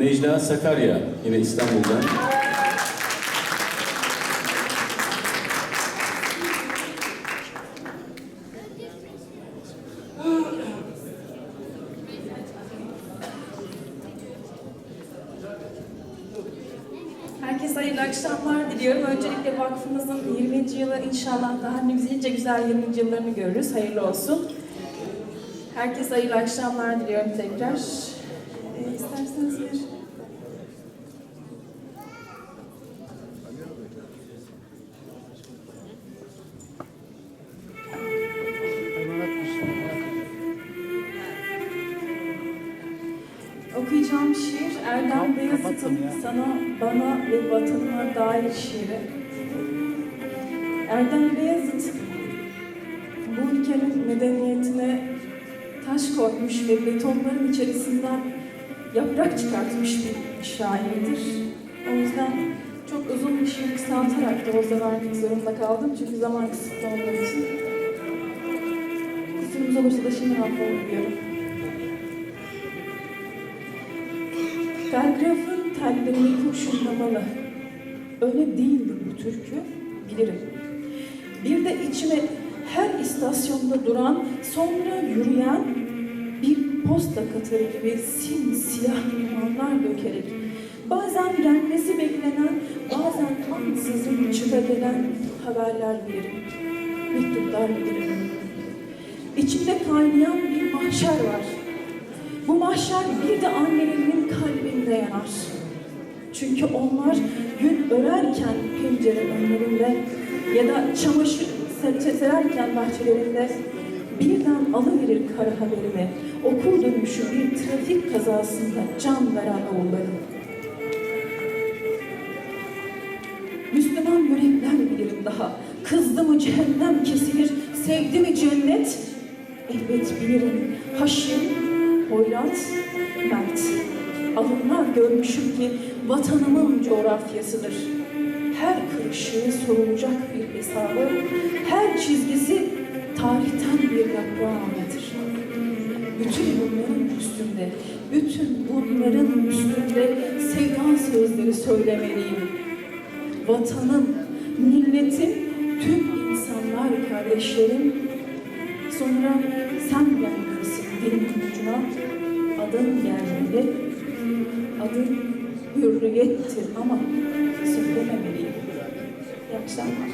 Necla Sakarya yine İstanbul'dan. Herkese hayırlı akşamlar diliyorum. Öncelikle vakfımızın 20. yılı inşallah daha nice güzel 20. yıllarını görürüz. Hayırlı olsun. Herkese hayırlı akşamlar diliyorum tekrar. İsterseniz bir... Okuyacağım şiir Erdem Beyazıt'ın sana, bana ve vatanıma dair şiiri. Erdem Beyazıt bu ülkenin medeniyetine taş koymuş ve betonların içerisinden yaprak çıkartmış bir şairdir. O yüzden çok uzun bir şiir kısaltarak da o vermek zorunda kaldım. Çünkü zaman kısıtlı olduğu için. Kusurumuz olursa da şimdi affola diliyorum. Telgrafın tellerini kurşunlamalı. Öyle değildi bu türkü, bilirim. Bir de içime her istasyonda duran, sonra yürüyen bir posta katırı gibi simsiyah limanlar dökerek, bazen gelmesi beklenen, bazen ansızın çıkagelen haberler bilirim, mektuplar bilirim. İçimde kaynayan bir mahşer var. Bu mahşer bir de annelerinin kalbinde yanar. Çünkü onlar gün örerken pencere önlerinde ya da çamaşır ser- sererken bahçelerinde birden alıverir kara haberimi. Okul dönüşü bir trafik kazasında can veren oğullarım. Müslüman yürekler bilirim daha. Kızdı mı cehennem kesilir, sevdi mi cennet? Elbet bilirim. Haşim, Hoyrat, Mert. Alınlar görmüşüm ki vatanımın coğrafyasıdır. Her kırışığı sorulacak bir hesabı, her çizgisi tarihten bir yaprağı. Bütün bunların üstünde, bütün bunların üstünde sevda sözleri söylemeliyim. Vatanım, milletim, tüm insanlar kardeşlerim, Sonra sen gelmelisin dilimin ucuna, adın gelmeli, adın hürriyettir ama söylememeliyim. İyi akşamlar.